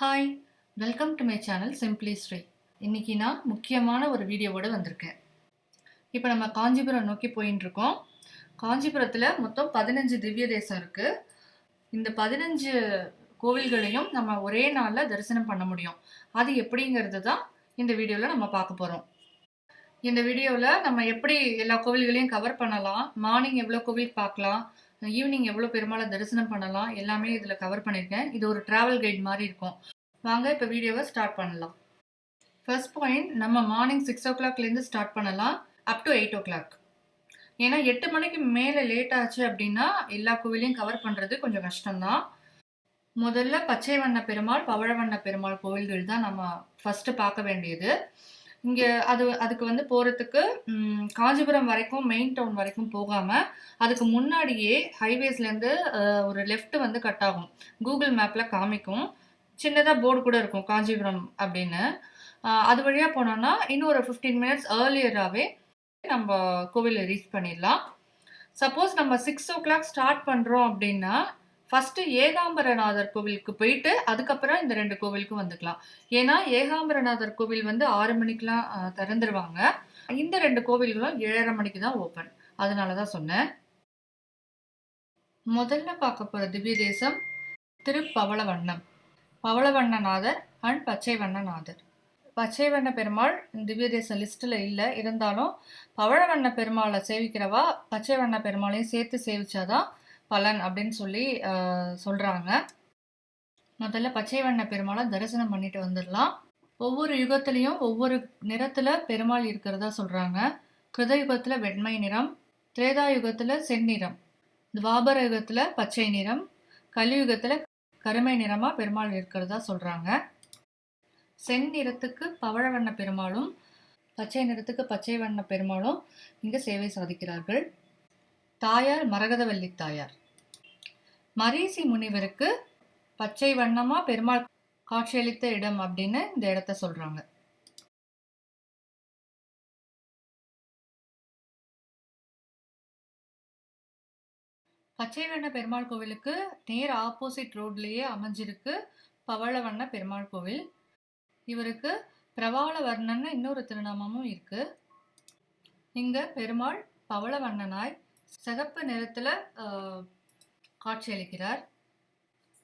Hi welcome to my channel simply Shri இன்றைக்கி நான் முக்கியமான ஒரு வீடியோவோடு வந்திருக்கேன். இப்போ நம்ம காஞ்சிபுரம் நோக்கி போயின்னு இருக்கோம் காஞ்சிபுரத்தில் மொத்தம் பதினஞ்சு திவ்ய தேசம் இருக்குது இந்த பதினஞ்சு கோவில்களையும் நம்ம ஒரே நாளில் தரிசனம் பண்ண முடியும். அது எப்படிங்கிறது தான் இந்த வீடியோவில் நம்ம பார்க்க போகிறோம் இந்த வீடியோவில் நம்ம எப்படி எல்லா கோவில்களையும் கவர் பண்ணலாம்? மார்னிங் எவ்வளோ கோவில் பார்க்கலாம்? ஈவினிங் எவ்வளோ பெருமாளை தரிசனம் பண்ணலாம் எல்லாமே இதில் கவர் பண்ணியிருக்கேன். இது ஒரு ட்ராவல் கைட் மாதிரி இருக்கும். வாங்க இப்போ வீடியோவை ஸ்டார்ட் பண்ணலாம். ஃபர்ஸ்ட் பாயிண்ட் நம்ம மார்னிங் சிக்ஸ் ஓ கிளாக்லேருந்து ஸ்டார்ட் பண்ணலாம். Up to eight o'clock ஏன்னா எட்டு மணிக்கு மேலே லேட் ஆச்சு அப்படின்னா எல்லா கோவிலையும் கவர் பண்ணுறது கொஞ்சம் கஷ்டம்தான். முதல்ல பச்சை வண்ண பெருமாள் பவழவண்ண பெருமாள் கோவில்கள் தான் நம்ம ஃபஸ்ட்டு பார்க்க வேண்டியது. இங்கே அது அதுக்கு வந்து போகிறதுக்கு காஞ்சிபுரம் வரைக்கும் மெயின் டவுன் வரைக்கும் போகாமல் அதுக்கு முன்னாடியே ஹைவேஸ்லேருந்து ஒரு லெஃப்ட் வந்து கட் ஆகும். கூகுள் மேப்பில் காமிக்கும். சின்னதாக போர்டு கூட இருக்கும் காஞ்சிபுரம் அப்படின்னு. அது வழியாக போனோம்னா இன்னும் ஒரு ஃபிஃப்டீன் மினிட்ஸ் ஏர்லியராகவே நம்ம கோவிலை ரீச் பண்ணிடலாம். சப்போஸ் நம்ம சிக்ஸ் ஓ கிளாக் ஸ்டார்ட் பண்ணுறோம் அப்படின்னா ஃபஸ்ட்டு ஏகாம்பரநாதர் கோவிலுக்கு போயிட்டு அதுக்கப்புறம் இந்த ரெண்டு கோவிலுக்கும் வந்துக்கலாம். ஏன்னா ஏகாம்பரநாதர் கோவில் வந்து ஆறு மணிக்கெலாம் திறந்துருவாங்க. இந்த ரெண்டு கோவில்களும் ஏழரை மணிக்கு தான் ஓப்பன் அதனால தான் சொன்னேன். முதல்ல பார்க்க போகிற திவ்ய தேசம் திருப்பவளவண்ணம். பவளவண்ணநாதர் அண்ட் பச்சைவண்ணநாதர். பச்சைவண்ண பெருமாள் திவ்ய தேச லிஸ்ட்டில் இல்லை. இருந்தாலும் பவழவண்ண பெருமாளை சேவிக்கிறவா பச்சைவண்ண பெருமாளையும் சேர்த்து சேவிச்சாதான் பலன் அப்படின்னு சொல்லி சொல்கிறாங்க முதல்ல பச்சை வண்ண பெருமாளை தரிசனம் பண்ணிட்டு வந்துடலாம். ஒவ்வொரு யுகத்திலையும் ஒவ்வொரு நிறத்தில் பெருமாள் இருக்கிறதா சொல்கிறாங்க கிருத யுகத்தில் வெண்மை நிறம் திரேதா யுகத்தில் செந்நிறம் துவாபர யுகத்தில் பச்சை நிறம் கலியுகத்தில் கருமை நிறமாக பெருமாள் இருக்கிறதா சொல்கிறாங்க செந்நிறத்துக்கு பவழ வண்ண பெருமாளும் பச்சை நிறத்துக்கு பச்சை வண்ண பெருமாளும் இங்கே சேவை சாதிக்கிறார்கள். தாயார் மரகதவல்லி தாயார். மரீசி முனிவருக்கு பச்சை வண்ணமா பெருமாள் காட்சியளித்த இடம் அப்படின்னு இந்த இடத்த சொல்றாங்க. பச்சை வண்ண பெருமாள் கோவிலுக்கு நேர் ஆப்போசிட் ரோட்லயே அமைஞ்சிருக்கு பவளவண்ண பெருமாள் கோவில். இவருக்கு பிரபாலவர்ணன்னு இன்னொரு திருநாமமும் இருக்கு. இங்க பெருமாள் பவளவண்ணனாய் சிகப்பு நிறத்துல ஆஹ், காட்சியளிக்கிறார்.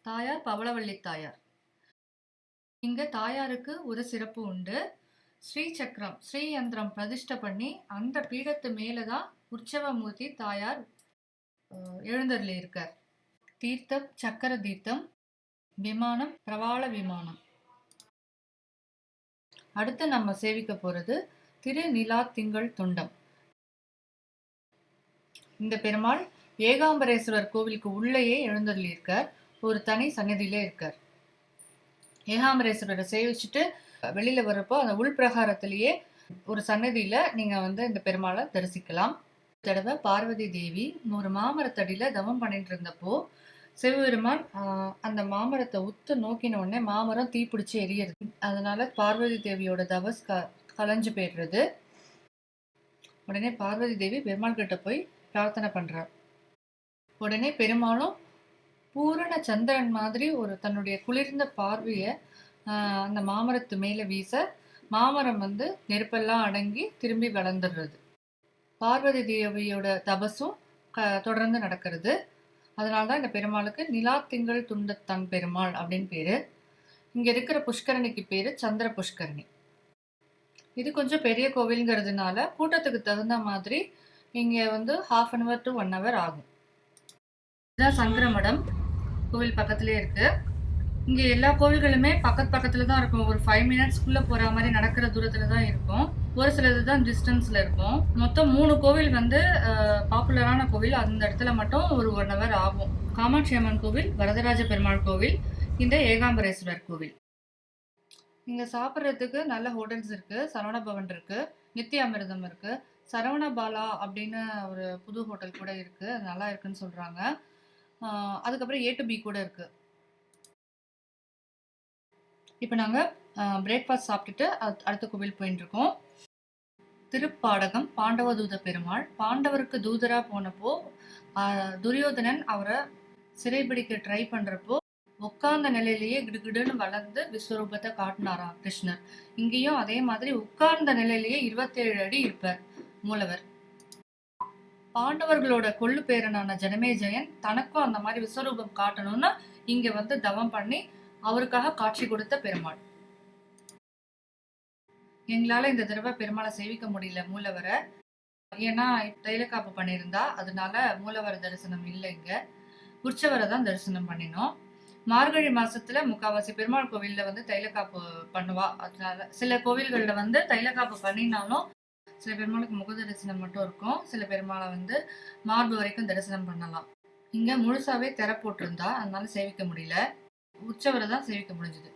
தாயார் பவளவள்ளி தாயார். இங்க தாயாருக்கு ஒரு சிறப்பு உண்டு. ஸ்ரீ சக்கரம் ஸ்ரீ யந்திரம் பண்ணி அந்த பீடத்து மேலதான் உற்சவமூர்த்தி தாயார் ஆஹ், எழுந்தருளி இருக்கார் தீர்த்தம் சக்கர தீர்த்தம் விமானம் பிரவாள விமானம். அடுத்து நம்ம சேவிக்க போறது திருநிலா திங்கள் துண்டம். இந்த பெருமாள் ஏகாம்பரேஸ்வரர் கோவிலுக்கு உள்ளேயே எழுந்தருளி இருக்கார் ஒரு தனி சன்னதியிலே இருக்கார். ஏகாம்பரேஸ்வரரை சேவிச்சுட்டு வெளியில வர்றப்போ அந்த உள்பிரகாரத்திலேயே ஒரு சன்னதியில நீங்க வந்து இந்த பெருமாளை தரிசிக்கலாம். தடவை பார்வதி தேவி ஒரு மாமரத்தடியில தவம் பண்ணிட்டு இருந்தப்போ சிவபெருமான் அந்த மாமரத்தை உத்து நோக்கின உடனே மாமரம் தீப்பிடிச்சு எரியறது. அதனால பார்வதி தேவியோட தவஸ் க கலைஞ்சு போயிடுறது. உடனே பார்வதி தேவி பெருமாள் கிட்ட போய் பிரார்த்தனை பண்றார் உடனே பெருமாளும் பூரண சந்திரன் மாதிரி ஒரு தன்னுடைய குளிர்ந்த பார்வையை அந்த மாமரத்து மேலே வீச மாமரம் வந்து நெருப்பெல்லாம் அடங்கி திரும்பி வளர்ந்துடுறது. பார்வதி தேவியோட தபஸும் க- தொடர்ந்து நடக்கிறது. அதனால தான் இந்த பெருமாளுக்கு நிலா திங்கள் துண்டத்தன் பெருமாள் அப்படின்னு பேரு. இங்கே இருக்கிற புஷ்கரணிக்கு பேர் சந்திர புஷ்கரணி. இது கொஞ்சம் பெரிய கோவில்ங்கிறதுனால கூட்டத்துக்கு தகுந்த மாதிரி இங்கே வந்து half an hour to one hour ஆகும். இதுதான் சங்கரமடம் கோவில் பக்கத்துலேயே இருக்கு. இங்கே எல்லா கோவில்களுமே பக்கத்து பக்கத்துல தான் இருக்கும். ஒரு ஃபைவ் மினிட்ஸ்க்குள்ளே போகிற மாதிரி நடக்கிற தூரத்தில் தான் இருக்கும். ஒரு சிலது தான் டிஸ்டன்ஸில் இருக்கும். மொத்தம் மூணு கோவில் வந்து பாப்புலரான கோவில். அந்த இடத்துல மட்டும் ஒரு ஒன் ஹவர் ஆகும். காமாட்சி அம்மன் கோவில் வரதராஜ பெருமாள் கோவில் இந்த ஏகாம்பரேஸ்வரர் கோவில். இங்கே சாப்பிட்றதுக்கு நல்ல ஹோட்டல்ஸ் இருக்குது சரவண பவன் இருக்குது நித்திய அமிர்தம் இருக்குது சரவண பாலா அப்படின்னு ஒரு புது ஹோட்டல் கூட இருக்குது நல்லா இருக்குன்னு சொல்கிறாங்க அதுக்கப்புறம் ஏ டு பி கூட இருக்குது இப்போ நாங்கள் பிரேக்ஃபாஸ்ட் சாப்பிட்டுட்டு அடுத்த கோவில் போயிட்டு திருப்பாடகம் திருப்பாடகம் பாண்டவதூத பெருமாள். பாண்டவருக்கு தூதரா போனப்போ துரியோதனன் அவரை சிறைபிடிக்க ட்ரை பண்றப்போ உட்கார்ந்த நிலையிலேயே கிடுகிடுன்னு வளர்ந்து விஸ்வரூபத்தை காட்டினாராம் கிருஷ்ணர். இங்கேயும் அதே மாதிரி உட்கார்ந்த நிலையிலேயே இருபத்தேழு அடி இருப்பார் மூலவர். பாண்டவர்களோட கொள்ளு பேரனான ஜனமேஜயன் தனக்கும் அந்த மாதிரி விஸ்வரூபம் காட்டணும்னு இங்க வந்து தவம் பண்ணி அவருக்காக காட்சி கொடுத்த பெருமாள். எங்களால இந்த தடவை பெருமாளை சேவிக்க முடியல மூலவரை. ஏன்னா தைலக்காப்பு பண்ணியிருந்தா அதனால மூலவர் தரிசனம் இல்லை இங்க. உற்சவரை தான் தரிசனம் பண்ணினோம். மார்கழி மாசத்துல முக்காவாசி பெருமாள் கோவில்ல வந்து தைலக்காப்பு பண்ணுவா. அதனால சில கோவில்கள்ல வந்து தைலக்காப்பு பண்ணினாலும் சில பெருமாளுக்கு முக தரிசனம் மட்டும் இருக்கும். சில பெருமாளை வந்து மார்பு வரைக்கும் தரிசனம் பண்ணலாம். இங்க முழுசாவே திற போட்டிருந்தா அதனால சேவிக்க முடியல. உற்சவரை தான் சேவிக்க முடிஞ்சது.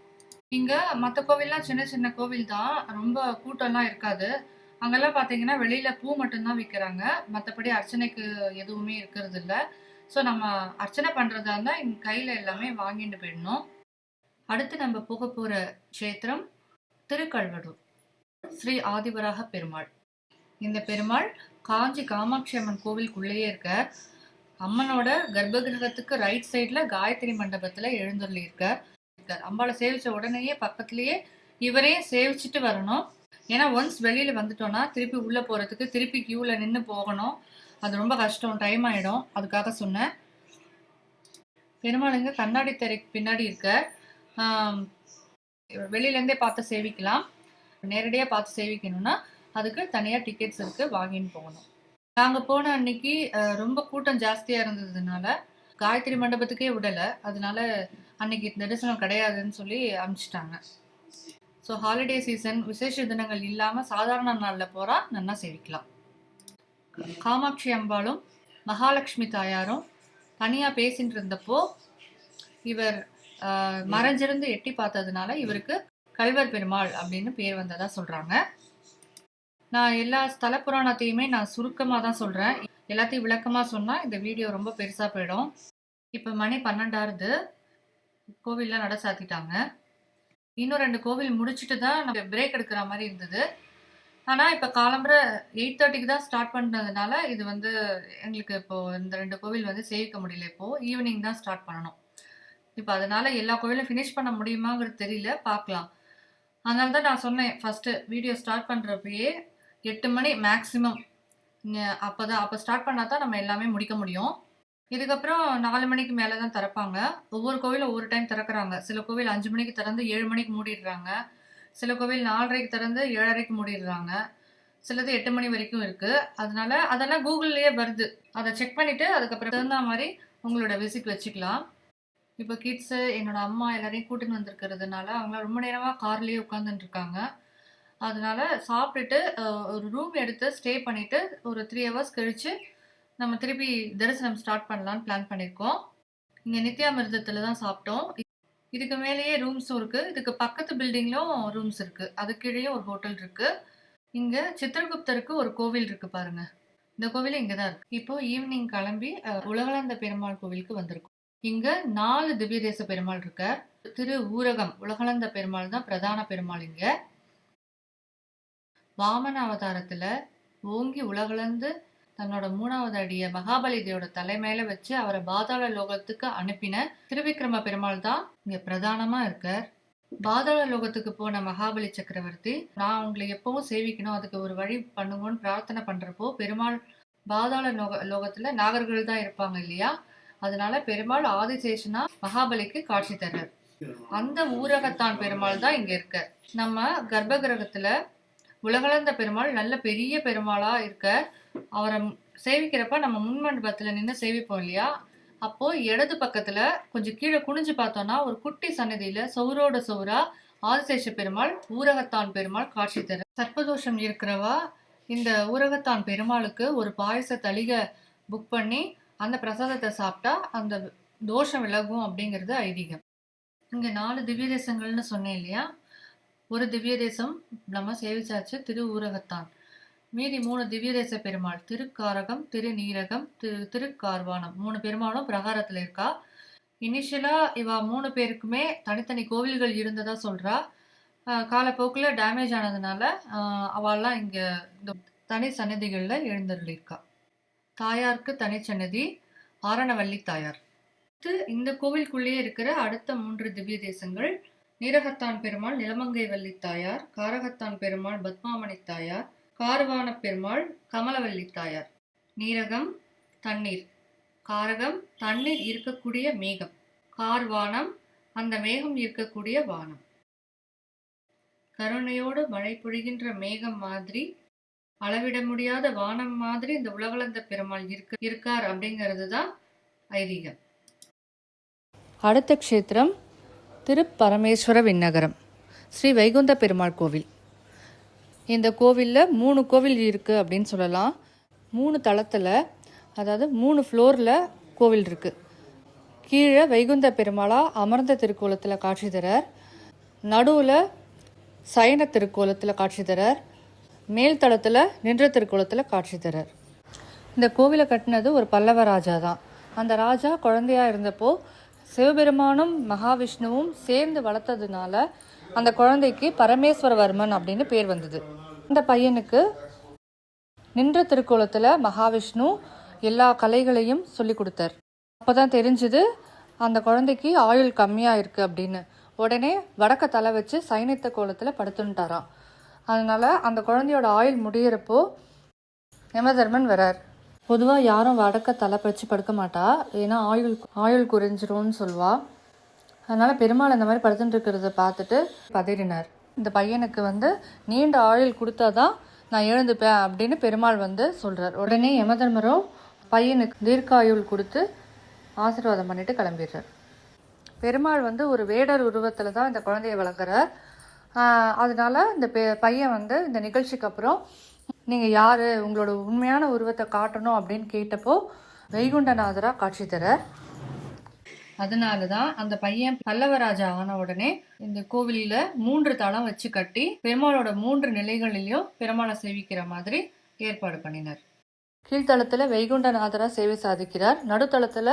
இங்க மற்ற கோவில்லாம் சின்ன சின்ன கோவில் தான். ரொம்ப கூட்டம்லாம் இருக்காது. அங்கெல்லாம் பார்த்தீங்கன்னா வெளியில பூ மட்டும்தான் விற்கிறாங்க மற்றபடி அர்ச்சனைக்கு எதுவுமே இருக்கிறது இல்லை ஸோ நம்ம அர்ச்சனை பண்றதா இருந்தா இங்க கையில எல்லாமே வாங்கிட்டு போயிடணும். அடுத்து நம்ம போக போற க்ஷேத்திரம் திருக்கல்வடூர். ஸ்ரீ ஆதிவராக பெருமாள். இந்த பெருமாள் காஞ்சி காமாட்சி அம்மன் கோவிலுக்குள்ளேயே இருக்க அம்மனோட கர்ப்பகிரகத்துக்கு ரைட் சைடுல காயத்ரி மண்டபத்துல எழுந்தருளி இருக்கார். இருக்கார் அம்பாளை சேவிச்ச உடனேயே பக்கத்துலயே இவரையும் சேவிச்சுட்டு வரணும். ஏன்னா ஒன்ஸ் வெளியில வந்துட்டோம்னா திருப்பி உள்ளே போறதுக்கு திருப்பி கியூல நின்று போகணும். அது ரொம்ப கஷ்டம் டைம் ஆகிடும் அதுக்காக சொன்னேன். பெருமாளுங்க கண்ணாடி திரைக்கு பின்னாடி இருக்க வெளியிலேருந்தே இருந்தே பார்த்து சேவிக்கலாம். நேரடியாக பார்த்து சேவிக்கணும்னா அதுக்கு தனியாக டிக்கெட்ஸ் இருக்குது வாங்கின்னு போகணும். நாங்கள் போன அன்னைக்கு ரொம்ப கூட்டம் ஜாஸ்தியாக இருந்ததுனால காயத்ரி மண்டபத்துக்கே விடலை. அதனால அன்னைக்கு தரிசனம் கிடையாதுன்னு சொல்லி அனுப்பிச்சிட்டாங்க. ஸோ ஹாலிடே சீசன் விசேஷ தினங்கள் இல்லாமல் சாதாரண நாளில் போகிறா நன்னா சேவிக்கலாம். காமாட்சி அம்பாளும் மகாலட்சுமி தாயாரும் தனியாக பேசிகிட்டு இருந்தப்போ இவர் மறைஞ்சிருந்து எட்டி பார்த்ததுனால இவருக்கு கல்வர் பெருமாள் அப்படின்னு பேர் வந்ததாக சொல்கிறாங்க நான் எல்லா ஸ்தல புராணத்தையுமே நான் சுருக்கமாக தான் சொல்கிறேன் எல்லாத்தையும் விளக்கமாக சொன்னால் இந்த வீடியோ ரொம்ப பெருசாக போயிடும். இப்போ மணி பன்னெண்டாருது. கோவிலெலாம் நட சாத்திட்டாங்க. இன்னும் ரெண்டு கோவில் முடிச்சுட்டு தான் நம்ம பிரேக் எடுக்கிற மாதிரி இருந்தது. ஆனால் இப்போ காலம்புற எயிட் தேர்ட்டிக்கு தான் ஸ்டார்ட் பண்ணதுனால இது வந்து எங்களுக்கு இப்போது இந்த ரெண்டு கோவில் வந்து சேவிக்க முடியல இப்போது ஈவினிங் தான் ஸ்டார்ட் பண்ணணும். இப்போ அதனால் எல்லா கோவிலும் ஃபினிஷ் பண்ண முடியுமாங்கிறது தெரியல. பார்க்கலாம். அதனால தான் நான் சொன்னேன் ஃபஸ்ட்டு வீடியோ ஸ்டார்ட் பண்ணுறப்பயே எட்டு மணி மேக்ஸிமம் அப்போ தான் அப்போ ஸ்டார்ட் பண்ணால் தான் நம்ம எல்லாமே முடிக்க முடியும். இதுக்கப்புறம் நாலு மணிக்கு மேலே தான் திறப்பாங்க. ஒவ்வொரு கோவிலும் ஒவ்வொரு டைம் திறக்கறாங்க. சில கோவில் அஞ்சு மணிக்கு திறந்து ஏழு மணிக்கு மூடிடுறாங்க. சில கோவில் நாலரைக்கு திறந்து ஏழரைக்கு மூடிடுறாங்க. சிலது எட்டு மணி வரைக்கும் இருக்குது அதனால அதெல்லாம் கூகுள்லேயே வருது. அதை செக் பண்ணிவிட்டு அதுக்கப்புறம் தகுந்த மாதிரி உங்களோட விசிட் வச்சுக்கலாம். இப்போ கிட்ஸு என்னோட அம்மா எல்லாரையும் கூட்டின்னு வந்திருக்கிறதுனால அவங்களாம் ரொம்ப நேரமாக கார்லேயே உட்காந்துட்டு இருக்காங்க. அதனால சாப்பிட்டுட்டு ஒரு ரூம் எடுத்து ஸ்டே பண்ணிட்டு ஒரு த்ரீ ஹவர்ஸ் கழிச்சு நம்ம திருப்பி தரிசனம் ஸ்டார்ட் பண்ணலாம்னு பிளான் பண்ணியிருக்கோம் இங்கே நித்யாமிர்தத்தில் தான் சாப்பிட்டோம். இதுக்கு மேலேயே ரூம்ஸும் இருக்குது இதுக்கு பக்கத்து பில்டிங்லும் ரூம்ஸ் இருக்குது அது கீழேயும் ஒரு ஹோட்டல் இருக்குது இங்கே சித்திரகுப்தருக்கு ஒரு கோவில் இருக்குது பாருங்க. இந்த கோவில் இங்கே தான் இருக்குது இப்போ ஈவினிங் கிளம்பி உலகளந்த பெருமாள் கோவிலுக்கு வந்திருக்கோம். இங்கே நாலு திவ்ய தேச பெருமாள் இருக்கார். திரு ஊரகம் உலகளந்த பெருமாள் தான் பிரதான பெருமாள் இங்கே. வாமன அவதாரத்துல ஓங்கி உலகளந்து தன்னோட மூணாவது அடிய மகாபலி தேவோட தலைமையில வச்சு அவரை பாதாள லோகத்துக்கு அனுப்பின திருவிக்ரம பெருமாள் தான் இங்க பிரதானமா இருக்கார். பாதாள லோகத்துக்கு போன மகாபலி சக்கரவர்த்தி நான் உங்களை எப்பவும் சேவிக்கணும் அதுக்கு ஒரு வழி பண்ணுங்கன்னு பிரார்த்தனை பண்றப்போ பெருமாள் பாதாள லோக லோகத்துல நாகர்கள் தான் இருப்பாங்க இல்லையா? அதனால பெருமாள் ஆதிசேஷனா மகாபலிக்கு காட்சி தர்றார். அந்த ஊரகத்தான் பெருமாள் தான் இங்க இருக்க நம்ம கர்ப்ப கிரகத்துல உலகளந்த பெருமாள் நல்ல பெரிய பெருமாளா இருக்க அவரை சேவிக்கிறப்ப நம்ம முன்மண்டபத்தில் நின்று சேவிப்போம் இல்லையா? அப்போ இடது பக்கத்துல கொஞ்சம் கீழே குனிஞ்சு பார்த்தோம்னா ஒரு குட்டி சன்னதியில சௌரோட சௌரா ஆதிசேஷ பெருமாள் ஊரகத்தான் பெருமாள் காட்சி தர சர்ப்பதோஷம் இருக்கிறவா இந்த ஊரகத்தான் பெருமாளுக்கு ஒரு பாயச தளிக புக் பண்ணி அந்த பிரசாதத்தை சாப்பிட்டா அந்த தோஷம் விலகும் அப்படிங்கிறது ஐதீகம். இங்க நாலு திவ்ய தேசங்கள்னு சொன்னேன் இல்லையா? ஒரு திவ்ய தேசம் நம்ம சேவிச்சாச்சு திரு ஊரகத்தான். மீதி மூணு திவ்ய தேச பெருமாள் திருக்காரகம் திருநீரகம் திரு திருக்கார்வானம். மூணு பெருமாளும் பிரகாரத்தில் இருக்கா? இனிஷியலா இவ மூணு பேருக்குமே தனித்தனி கோவில்கள் இருந்ததா சொல்றா. காலப்போக்கில் டேமேஜ் ஆனதுனால அவள்லாம் இங்கே இங்க இந்த தனி சன்னதிகளில் எழுந்தருளிருக்கா. தாயாருக்கு தனிச்சன்னதி ஆரணவல்லி தாயார். இந்த கோவிலுக்குள்ளேயே இருக்கிற அடுத்த மூன்று திவ்ய தேசங்கள் நீரகத்தான் பெருமாள் நிலமங்கை வள்ளி தாயார் காரகத்தான் பெருமாள் பத்மாமணி தாயார் காரவான பெருமாள் கமலவல்லி தாயார். நீரகம் தண்ணீர். காரகம் தண்ணீர் இருக்கக்கூடிய மேகம். கார்வானம் அந்த மேகம் இருக்கக்கூடிய வானம். கருணையோடு மழை பொழிகின்ற மேகம் மாதிரி அளவிட முடியாத வானம் மாதிரி இந்த உலகளந்த பெருமாள் இருக்க இருக்கார் அப்படிங்கிறது தான் ஐதீகம். அடுத்த க்ஷேத்திரம் திருப்பரமேஸ்வர விண்ணகரம் ஸ்ரீ வைகுந்த பெருமாள் கோவில். இந்த கோவிலில் மூணு கோவில் இருக்குது அப்படின்னு சொல்லலாம். மூணு தளத்தில் அதாவது மூணு ஃப்ளோரில் கோவில் இருக்குது கீழே வைகுந்த பெருமாளாக அமர்ந்த திருக்கோலத்தில் காட்சி தரார். நடுவில் சயன திருக்கோலத்தில் காட்சி தரார். மேல் தளத்தில் நின்ற திருக்கோலத்தில் காட்சி தரார். இந்த கோவிலை கட்டினது ஒரு பல்லவ ராஜா தான் அந்த ராஜா குழந்தையா இருந்தப்போ சிவபெருமானும் மகாவிஷ்ணுவும் சேர்ந்து வளர்த்ததுனால அந்த குழந்தைக்கு பரமேஸ்வரவர்மன் அப்படின்னு பேர் வந்தது. இந்த பையனுக்கு நின்ற திருக்கோலத்தில் மகாவிஷ்ணு எல்லா கலைகளையும் சொல்லி கொடுத்தார். அப்போ தான் தெரிஞ்சுது அந்த குழந்தைக்கு ஆயுள் கம்மியாக இருக்குது அப்படின்னு. உடனே வடக்க தலை வச்சு சைனித்த கோலத்தில் படுத்துன்ட்டாராம். அதனால் அந்த குழந்தையோட ஆயுள் முடியிறப்போ யமதர்மன் வரார். பொதுவாக யாரும் வடக்க தலை வச்சு படுக்க மாட்டா. ஏன்னா ஆயுள் ஆயுள் குறைஞ்சிரும்னு சொல்வா. அதனால பெருமாள் இந்த மாதிரி படுத்துட்டு இருக்கிறத பார்த்துட்டு பதறினார். இந்த பையனுக்கு வந்து நீண்ட ஆயுள் கொடுத்தாதான் நான் எழுந்துப்பேன் அப்படின்னு பெருமாள் வந்து சொல்றார். உடனே யமதர்மரும் பையனுக்கு தீர்க்காயுள் கொடுத்து ஆசீர்வாதம் பண்ணிட்டு கிளம்பிடுறார். பெருமாள் வந்து ஒரு வேடர் உருவத்தில் தான் இந்த குழந்தைய வளர்க்குறார். அதனால இந்த பெ- பையன் வந்து இந்த நிகழ்ச்சிக்கு அப்புறம் நீங்கள் யார்? உங்களோட உண்மையான உருவத்தை காட்டணும் அப்படின்னு கேட்டப்போ வைகுண்டநாதராக காட்சி தர அதனால தான் அந்த பையன் பல்லவராஜா ஆன உடனே இந்த கோவிலில் மூன்று தளம் வச்சு கட்டி பெருமாளோட மூன்று நிலைகளிலையும் பெருமாளை சேவிக்கிற மாதிரி ஏற்பாடு பண்ணினார். கீழ்த்தளத்தில் வைகுண்டநாதராக சேவை சாதிக்கிறார். நடுத்தளத்தில்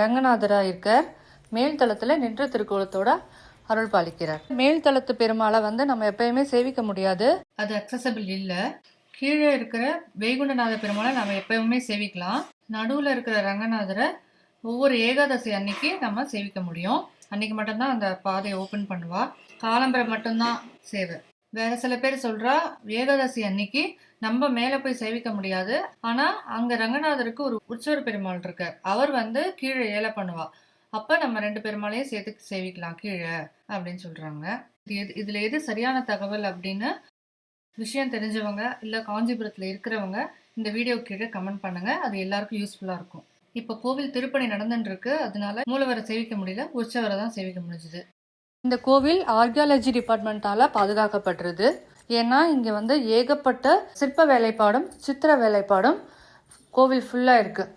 ரங்கநாதராக இருக்கார். மேல்தளத்தில் நின்ற திருக்கோலத்தோட அருள் பாலிக்கிறார் மேல் தளத்து பெருமாளை வந்து நம்ம எப்பயுமே சேவிக்க முடியாது. அது அக்சசபிள் இல்லை. கீழே இருக்கிற வைகுண்டநாத பெருமாளை நம்ம எப்பயுமே சேவிக்கலாம். நடுவில் இருக்கிற ரங்கநாதரை ஒவ்வொரு ஏகாதசி அன்னைக்கு நம்ம சேவிக்க முடியும். அன்னைக்கு மட்டும்தான் அந்த பாதையை ஓப்பன் பண்ணுவா. காலம்பரை மட்டும்தான் சேவை. வேற சில பேர் சொல்றா ஏகாதசி அன்னைக்கு நம்ம மேல போய் சேவிக்க முடியாது. ஆனா அங்க ரங்கநாதருக்கு ஒரு உற்சவர் பெருமாள் இருக்கார். அவர் வந்து கீழே ஏல பண்ணுவா. அப்போ நம்ம ரெண்டு பெருமாளையும் சேர்த்து சேவிக்கலாம் கீழே அப்படின்னு சொல்கிறாங்க இது எது- எது சரியான தகவல் அப்படின்னு விஷயம் தெரிஞ்சவங்க இல்லை காஞ்சிபுரத்தில் இருக்கிறவங்க இந்த வீடியோ கீழே கமெண்ட் பண்ணுங்கள் அது எல்லாருக்கும் யூஸ்ஃபுல்லாக இருக்கும். இப்போ கோவில் திருப்பணி நடந்துட்டுருக்கு அதனால மூலவரை சேவிக்க முடியல உற்சவரை தான் சேவிக்க முடிஞ்சுது. இந்த கோவில் ஆர்கியாலஜி டிபார்ட்மெண்ட்டால் பாதுகாக்கப்படுறது ஏன்னா இங்கே வந்து ஏகப்பட்ட சிற்ப வேலைப்பாடும் சித்திர வேலைப்பாடும் கோவில் ஃபுல்லாக இருக்குது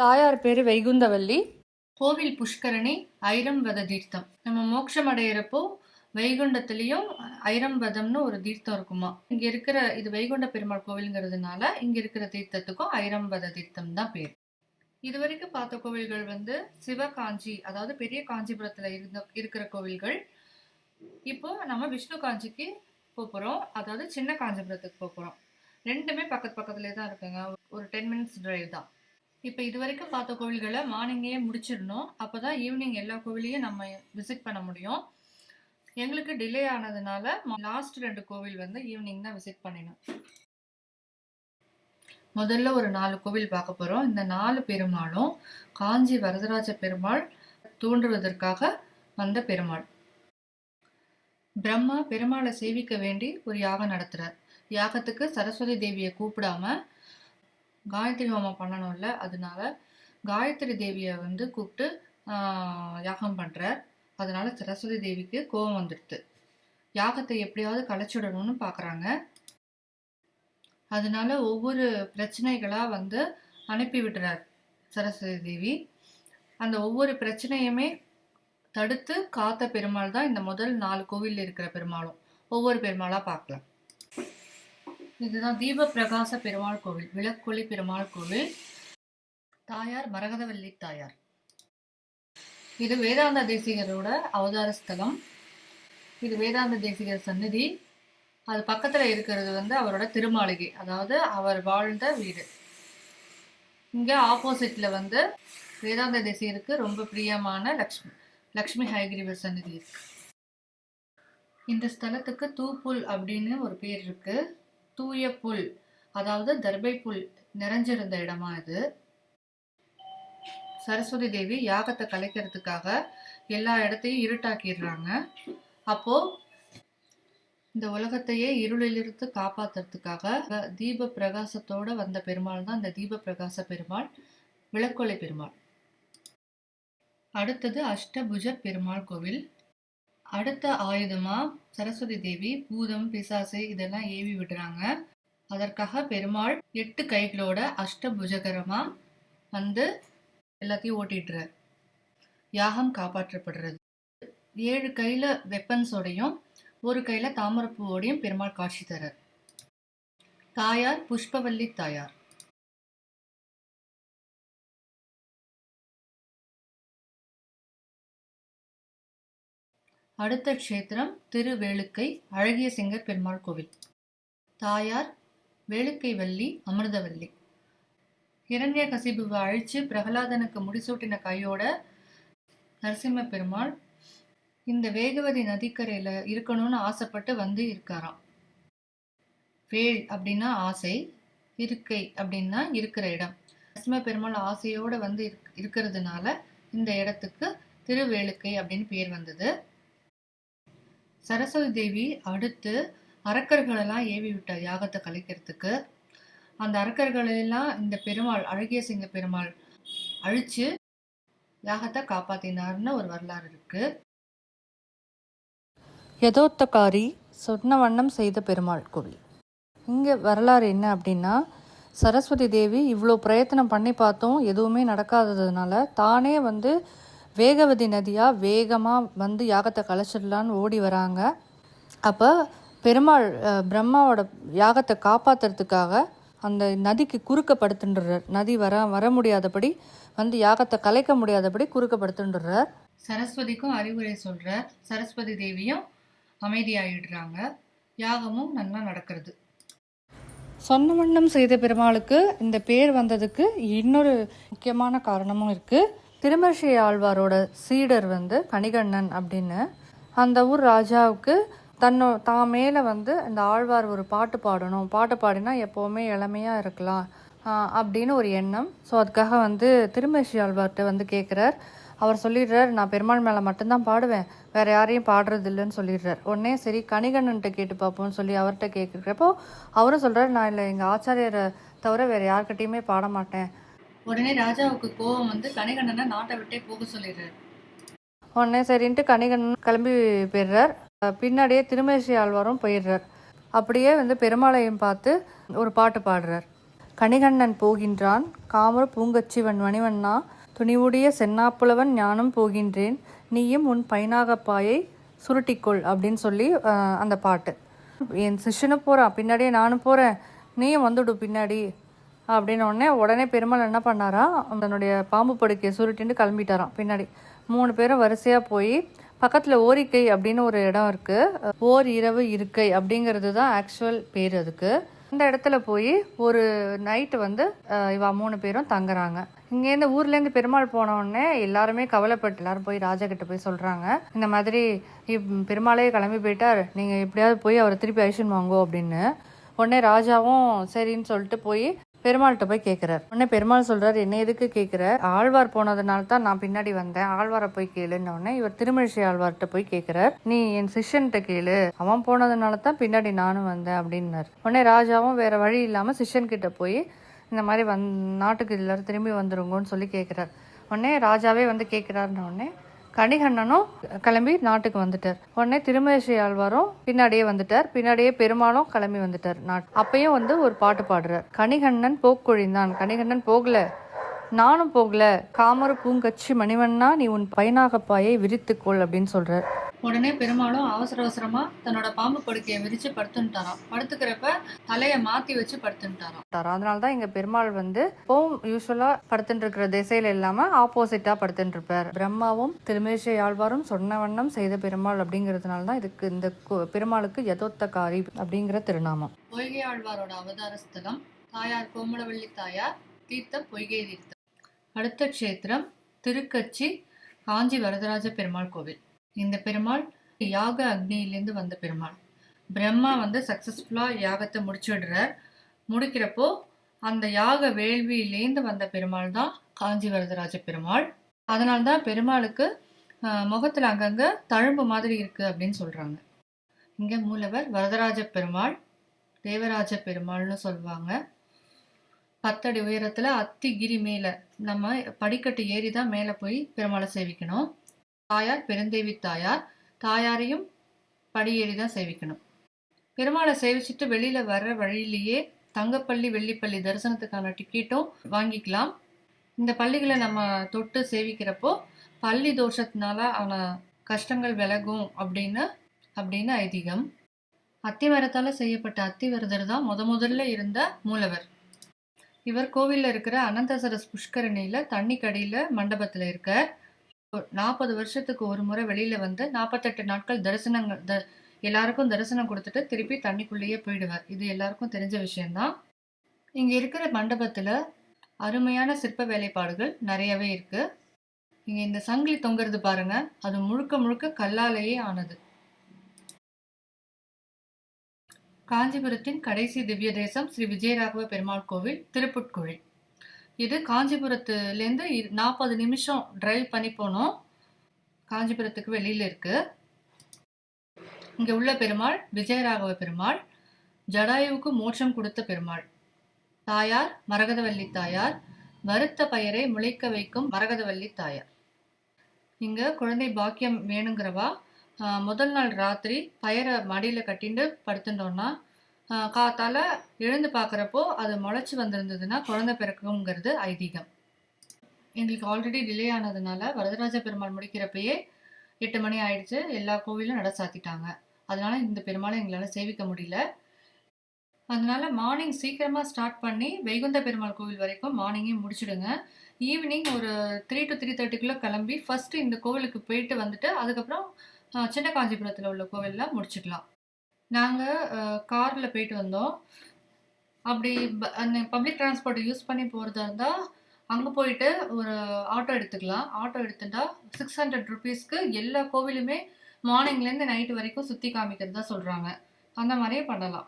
தாயார் பேரு வைகுந்தவல்லி. கோவில் புஷ்கரணி ஐரம்வத தீர்த்தம். நம்ம மோட்சம் அடையிறப்போ வைகுண்டத்திலையும் ஐரம்பதம்னு ஒரு தீர்த்தம் இருக்குமா? இங்க இருக்கிற இது வைகுண்ட பெருமாள் கோவிலுங்கிறதுனால இங்க இருக்கிற தீர்த்தத்துக்கும் ஐரம்பத தீர்த்தம் தான் பேர். இதுவரைக்கும் பார்த்த கோவில்கள் வந்து சிவகாஞ்சி அதாவது பெரிய காஞ்சிபுரத்துல இருந்த இருக்கிற கோவில்கள். இப்போ நம்ம விஷ்ணு காஞ்சிக்கு போகிறோம் அதாவது சின்ன காஞ்சிபுரத்துக்கு போகிறோம் ரெண்டுமே பக்கத்து பக்கத்துலேயே தான் இருக்குங்க. ஒரு டென் மினிட்ஸ் டிரைவ் தான். இப்போ இது வரைக்கும் பார்த்த கோவில்களை மார்னிங்கே முடிச்சிடணும். அப்பதான் ஈவினிங் எல்லா கோவிலையும் நம்ம விசிட் பண்ண முடியும். எங்களுக்கு டிலே ஆனதுனால லாஸ்ட் ரெண்டு கோவில் வந்து ஈவினிங் தான் விசிட் பண்ணினோம். முதல்ல ஒரு நாலு கோவில் பார்க்க போறோம். இந்த நாலு பெருமாளும் காஞ்சி வரதராஜ பெருமாள் தோன்றுவதற்காக வந்த பெருமாள். பிரம்மா பெருமாளை சேவிக்க வேண்டி ஒரு யாகம் நடத்துகிறார் யாகத்துக்கு சரஸ்வதி தேவியை கூப்பிடாம காயத்ரி ஹோமம் பண்ணணும்ல அதனால காயத்ரி தேவியை வந்து கூப்பிட்டு ஆஹ், யாகம் பண்றார். அதனால சரஸ்வதி தேவிக்கு கோபம் வந்துடுது. யாகத்தை எப்படியாவது கலைச்சிடணும்னு பார்க்குறாங்க அதனால ஒவ்வொரு பிரச்சனைகளா வந்து அனுப்பி விடுறார் சரஸ்வதி தேவி. அந்த ஒவ்வொரு பிரச்சனையுமே தடுத்து காத்த பெருமாள் தான் இந்த முதல் நாலு கோவிலில் இருக்கிற பெருமாளும். ஒவ்வொரு பெருமாளா பார்க்கலாம். இதுதான் தீப பிரகாச பெருமாள் கோவில் விளக்கொளி பெருமாள் கோவில். தாயார் மரகதவல்லி தாயார். இது வேதாந்த தேசிகரோட அவதார ஸ்தலம். இது வேதாந்த தேசிகர் சந்நிதி. அது பக்கத்துல இருக்கிறது வந்து அவரோட திருமாளிகை அதாவது அவர் வாழ்ந்த வீடு. இங்கே ஆப்போசிட்டில் வந்து வேதாந்த தேசியருக்கு ரொம்ப பிரியமான லக்ஷ்மி லக்ஷ்மி ஹயகிரிவர் சந்நிதி இருக்கு. இந்த ஸ்தலத்துக்கு தூப்புல் அப்படின்னு ஒரு பேர் இருக்குது தூய புல் அதாவது தர்பை புல் நிறைஞ்சிருந்த இடமா இது. சரஸ்வதி தேவி யாகத்தை கலைக்கிறதுக்காக எல்லா இடத்தையும் இருட்டாக்கிடுறாங்க. அப்போ இந்த உலகத்தையே இருளிலிருந்து காப்பாத்துறதுக்காக தீப பிரகாசத்தோட வந்த பெருமாள் தான் இந்த தீப பிரகாச பெருமாள் விளக்கொலை பெருமாள். அடுத்தது அஷ்டபுஜ பெருமாள் கோவில். அடுத்த ஆயுதமா? சரஸ்வதி தேவி பூதம் பிசாசு இதெல்லாம் ஏவி விடுறாங்க. அதற்காக பெருமாள் எட்டு கைகளோட அஷ்டபுஜகரமா வந்து எல்லாத்தையும் ஓட்டிடுறார் யாகம் காப்பாற்றப்படுறது. ஏழு கையில வெப்பன்ஸோடையும் ஒரு கையில தாமரப்பூவோடையும் பெருமாள் காட்சி தரார். தாயார் புஷ்பவல்லி தாயார். அடுத்த க்ஷேத்திரம் திருவேலுக்கை அழகிய சிங்கர் பெருமாள் கோவில். தாயார் வேலுக்கை வள்ளி அமிர்தவல்லி. இரண்ய கசிபுவை அழிச்சு பிரகலாதனுக்கு முடிசூட்டின கையோட நரசிம்ம பெருமாள் இந்த வேகவதி நதிக்கரையில இருக்கணும்னு ஆசைப்பட்டு வந்து இருக்காராம். வேள் அப்படின்னா ஆசை இருக்கை அப்படின்னா இருக்கிற இடம். நரசிம்ம பெருமாள் ஆசையோட வந்து இருக்- இருக்கிறதுனால இந்த இடத்துக்கு திருவேலுக்கை அப்படின்னு பேர் வந்தது. சரஸ்வதி தேவி அடுத்து அரக்கர்களெல்லாம் ஏவி விட்டார் யாகத்தை கலைக்கிறதுக்கு அந்த அரக்கர்களெல்லாம் இந்த பெருமாள் அழகிய சிங்க பெருமாள் அழிச்சு யாகத்தை காப்பாத்தினார்னு ஒரு வரலாறு இருக்கு. யதோத்தகாரி சொன்ன வண்ணம் செய்த பெருமாள் கோவில். இங்கே வரலாறு என்ன அப்படின்னா சரஸ்வதி தேவி இவ்வளோ பிரயத்தனம் பண்ணி பார்த்தோம் எதுவுமே நடக்காததுனால தானே வந்து வேகவதி நதியாக வேகமாக வந்து யாகத்தை கலைச்சிடலான்னு ஓடி வராங்க. அப்போ பெருமாள் பிரம்மாவோட யாகத்தை காப்பாத்துறதுக்காக அந்த நதிக்கு குறுக்கப்படுத்துன்றார் நதி வர வர முடியாதபடி வந்து யாகத்தை கலைக்க முடியாதபடி குறுக்கப்படுத்துன்றார். சரஸ்வதிக்கும் அறிவுரை சொல்றார். சரஸ்வதி தேவியும் அமைதியாயிடுறாங்க. யாகமும் நல்லா நடக்கிறது. சொன்ன வண்ணம் செய்த பெருமாளுக்கு இந்த பேர் வந்ததுக்கு இன்னொரு முக்கியமான காரணமும் இருக்கு. திருமர்ஷி ஆழ்வாரோட சீடர் வந்து கணிகண்ணன் அப்படின்னு. அந்த ஊர் ராஜாவுக்கு தன்னோ தான் மேலே வந்து இந்த ஆழ்வார் ஒரு பாட்டு பாடணும். பாட்டு பாடினா எப்போவுமே இளமையாக இருக்கலாம். அப்படின்னு ஒரு எண்ணம். ஸோ அதுக்காக வந்து திருமர்ஷி ஆழ்வார்கிட்ட வந்து கேட்குறார் அவர் சொல்லிடுறார் நான் பெருமாள் மேலே மட்டும்தான் பாடுவேன். வேற யாரையும் பாடுறது இல்லைன்னு சொல்லிடுறார். உடனே சரி கணிகண்ணன்ட்ட கேட்டு பார்ப்போம்னு சொல்லி அவர்கிட்ட கேட்குறப்போ அவரும் சொல்கிறார் நான் இல்லை எங்கள் ஆச்சாரியரை தவிர வேறு யார்கிட்டையுமே பாட மாட்டேன் உடனே ராஜாவுக்கு கோபம் வந்து கணிகண்ணனை நாட்டை விட்டே போக சொல்லிடுறாரு. உடனே சரின்ட்டு கணிகண்ணன் கிளம்பி போயிடுறார். பின்னாடியே திருமேசி ஆழ்வாரும் போயிடுறார். அப்படியே வந்து பெருமாளையும் பார்த்து ஒரு பாட்டு பாடுறார். கணிகண்ணன் போகின்றான் காமர் பூங்கச்சிவன் மணிவண்ணா துணிவுடைய சென்னாப்புலவன் ஞானம் போகின்றேன் நீயும் உன் பைனாகப்பாயை சுருட்டிக்கொள் அப்படின்னு சொல்லி அந்த பாட்டு. என் சிஷ்யனும் போகிறான் பின்னாடியே நானும் போகிறேன் நீயும் வந்துடு பின்னாடி அப்படின்னோடனே உடனே பெருமாள் என்ன பண்ணாரா தன்னுடைய பாம்பு படுக்கையை சுருட்டின்னு கிளம்பிட்டாராம். பின்னாடி மூணு பேரும் வரிசையாக போய் பக்கத்தில் ஓரிக்கை அப்படின்னு ஒரு இடம் இருக்குது ஓர் இரவு இருக்கை அப்படிங்கிறது தான் ஆக்சுவல் பேர் அதுக்கு. அந்த இடத்துல போய் ஒரு நைட்டு வந்து இவா மூணு பேரும் தங்குறாங்க. இங்கேருந்து ஊர்லேருந்து பெருமாள் போன எல்லாருமே கவலைப்பட்டு எல்லாரும் போய் ராஜா கிட்ட போய் சொல்கிறாங்க இந்த மாதிரி இப்- பெருமாளே கிளம்பி போயிட்டார். நீங்கள் எப்படியாவது போய் அவரை திருப்பி ஐஷன் வாங்கோ அப்படின்னு. உடனே ராஜாவும் சரின்னு சொல்லிட்டு போய் பெருமாள்கிட்ட போய் கேட்குறாரு உடனே பெருமாள் சொல்கிறார் என்ன எதுக்கு கேட்குற ஆழ்வார் போனதுனால தான் நான் பின்னாடி வந்தேன். ஆழ்வாரை போய் கேளுன்னு உடனே இவர் திருமழிசை ஆழ்வார்கிட்ட போய் கேட்குறார் நீ என் சிஷ்யன்கிட்ட கேளு. அவன் போனதுனால தான் பின்னாடி நானும் வந்தேன் அப்படின்னாரு. உடனே ராஜாவும் வேற வழி இல்லாமல் சிஷ்யன்கிட்ட போய் இந்த மாதிரி வந் நாட்டுக்கு எல்லாரும் திரும்பி வந்துருங்கன்னு சொல்லி கேட்குறாரு உடனே ராஜாவே வந்து கேட்குறாருன்ன உடனே கணிகண்ணனும் கிளம்பி நாட்டுக்கு வந்துட்டார். உடனே திருமேசி ஆழ்வாரும் பின்னாடியே வந்துட்டார். பின்னாடியே பெருமாளும் கிளம்பி வந்துட்டார் நாட் அப்பயும் வந்து ஒரு பாட்டு பாடுறார். கணிகண்ணன் போக்கொழிந்தான். கணிகண்ணன் போகல. நானும் போகல. காமர பூங்கச்சி மணிவண்ணா நீ உன் பைனாகப்பாயை விரித்துக்கொள் அப்படின்னு சொல்றார். உடனே பெருமாளும் அவசர அவசரமா தன்னோட பாம்பு படுக்கையை விரிச்சு படுத்துட்டாராம் படுத்துக்கிறப்ப தலைய மாத்தி வச்சு படுத்துட்டாராம் அதனால தான் இங்க பெருமாள் வந்து இப்போவும் யூஸ்வலா படுத்துட்டு இருக்கிற திசையில இல்லாம ஆப்போசிட்டா படுத்துட்டு இருப்பார் பிரம்மாவும் திருமேஷை ஆழ்வாரும் சொன்ன வண்ணம் செய்த பெருமாள் அப்படிங்கிறதுனால தான் இதுக்கு இந்த பெருமாளுக்கு யதோத்தகாரி அப்படிங்கிற திருநாமம். பொய்கை ஆழ்வாரோட அவதார ஸ்தலம் தாயார் கோமலவள்ளி தாயார் தீர்த்தம் பொய்கை தீர்த்தம். அடுத்த க்ஷேத்திரம் திருக்கச்சி காஞ்சி வரதராஜ பெருமாள் கோவில். இந்த பெருமாள் யாக அக்னியிலேருந்து வந்த பெருமாள். பிரம்மா வந்து சக்ஸஸ்ஃபுல்லாக யாகத்தை முடிச்சுடுறார். முடிக்கிறப்போ அந்த யாக வேள்வியிலேருந்து வந்த பெருமாள் தான் காஞ்சி வரதராஜ பெருமாள். அதனால தான் பெருமாளுக்கு முகத்தில் அங்கங்கே தழும்பு மாதிரி இருக்குது அப்படின்னு சொல்கிறாங்க இங்கே மூலவர் வரதராஜ பெருமாள் தேவராஜ பெருமாள்னு சொல்லுவாங்க பத்தடி உயரத்தில் அத்திகிரி மேலே நம்ம படிக்கட்டு ஏறி தான் மேலே போய் பெருமாளை சேவிக்கணும். தாயார் பெருந்தேவி தாயார் தாயாரையும் படியேறி தான் சேவிக்கணும். பெருமாளை சேவிச்சுட்டு வெளியில வர்ற வழியிலேயே தங்கப்பள்ளி வெள்ளிப்பள்ளி தரிசனத்துக்கான டிக்கெட்டும் வாங்கிக்கலாம். இந்த பள்ளிகளை நம்ம தொட்டு சேவிக்கிறப்போ பள்ளி தோஷத்தினால ஆன கஷ்டங்கள் விலகும் அப்படின்னு அப்படின்னு ஐதீகம். அத்திமரத்தால செய்யப்பட்ட அத்திவரதர் தான் முத முதல்ல இருந்த மூலவர். இவர் கோவில்ல இருக்கிற அனந்தசரஸ் புஷ்கரணியில தண்ணி கடியில மண்டபத்துல இருக்கார். நாற்பது வருஷத்துக்கு ஒரு முறை வெளியில வந்து நாற்பத்தெட்டு நாட்கள் தரிசனங்கள் த- எல்லாருக்கும் தரிசனம் கொடுத்துட்டு திருப்பி தண்ணிக்குள்ளேயே போயிடுவார். இது எல்லாருக்கும் தெரிஞ்ச விஷயம்தான். இங்க இருக்கிற மண்டபத்துல அருமையான சிற்ப வேலைப்பாடுகள் நிறையவே இருக்கு. இங்க இந்த சங்கிலி தொங்குறது பாருங்க. அது முழுக்க முழுக்க கல்லாலேயே ஆனது. காஞ்சிபுரத்தின் கடைசி திவ்ய தேசம் ஸ்ரீ விஜயராகவ பெருமாள் கோவில் திருப்புட்குழி. இது காஞ்சிபுரத்துலேருந்து நாற்பது நிமிஷம் டிரைவ் பண்ணி போனோம். காஞ்சிபுரத்துக்கு வெளியில் இருக்கு. இங்கே உள்ள பெருமாள் விஜயராகவ பெருமாள் ஜடாயுவுக்கு மோட்சம் கொடுத்த பெருமாள். தாயார் மரகதவல்லி தாயார் வறுத்த பயிரை முளைக்க வைக்கும் மரகதவல்லி தாயார். இங்கே குழந்தை பாக்கியம் வேணுங்கிறவா முதல் நாள் ராத்திரி பயிரை மடியில் கட்டிண்டு படுத்துட்டோன்னா காத்தால எழுந்து பார்க்குறப்போ அது முளைச்சி வந்திருந்ததுன்னா குழந்தை பிறக்குங்கிறது ஐதீகம். எங்களுக்கு ஆல்ரெடி டிலே ஆனதுனால வரதராஜ பெருமாள் முடிக்கிறப்பயே எட்டு மணி ஆயிடுச்சு. எல்லா கோவிலும் நட சாத்திட்டாங்க. அதனால இந்த பெருமாளை எங்களால் சேவிக்க முடியல. அதனால மார்னிங் சீக்கிரமாக ஸ்டார்ட் பண்ணி வைகுந்த பெருமாள் கோவில் வரைக்கும் மார்னிங்கே முடிச்சிடுங்க. ஈவினிங் ஒரு த்ரீ டு த்ரீ தேர்ட்டிக்குள்ளே கிளம்பி ஃபஸ்ட்டு இந்த கோவிலுக்கு போயிட்டு வந்துட்டு அதுக்கப்புறம் சின்ன காஞ்சிபுரத்தில் உள்ள கோவிலில் முடிச்சுக்கலாம் நாங்கள் காரில் போயிட்டு வந்தோம். அப்படி அந்த பப்ளிக் டிரான்ஸ்போர்ட் யூஸ் பண்ணி போகிறதா இருந்தால் அங்கே போயிட்டு ஒரு ஆட்டோ எடுத்துக்கலாம். ஆட்டோ எடுத்துட்டா சிக்ஸ் ஹண்ட்ரட் ருபீஸ்க்கு எல்லா கோவிலுமே மார்னிங்லேருந்து நைட்டு வரைக்கும் சுற்றி காமிக்கிறதா சொல்கிறாங்க அந்த மாதிரியே பண்ணலாம்.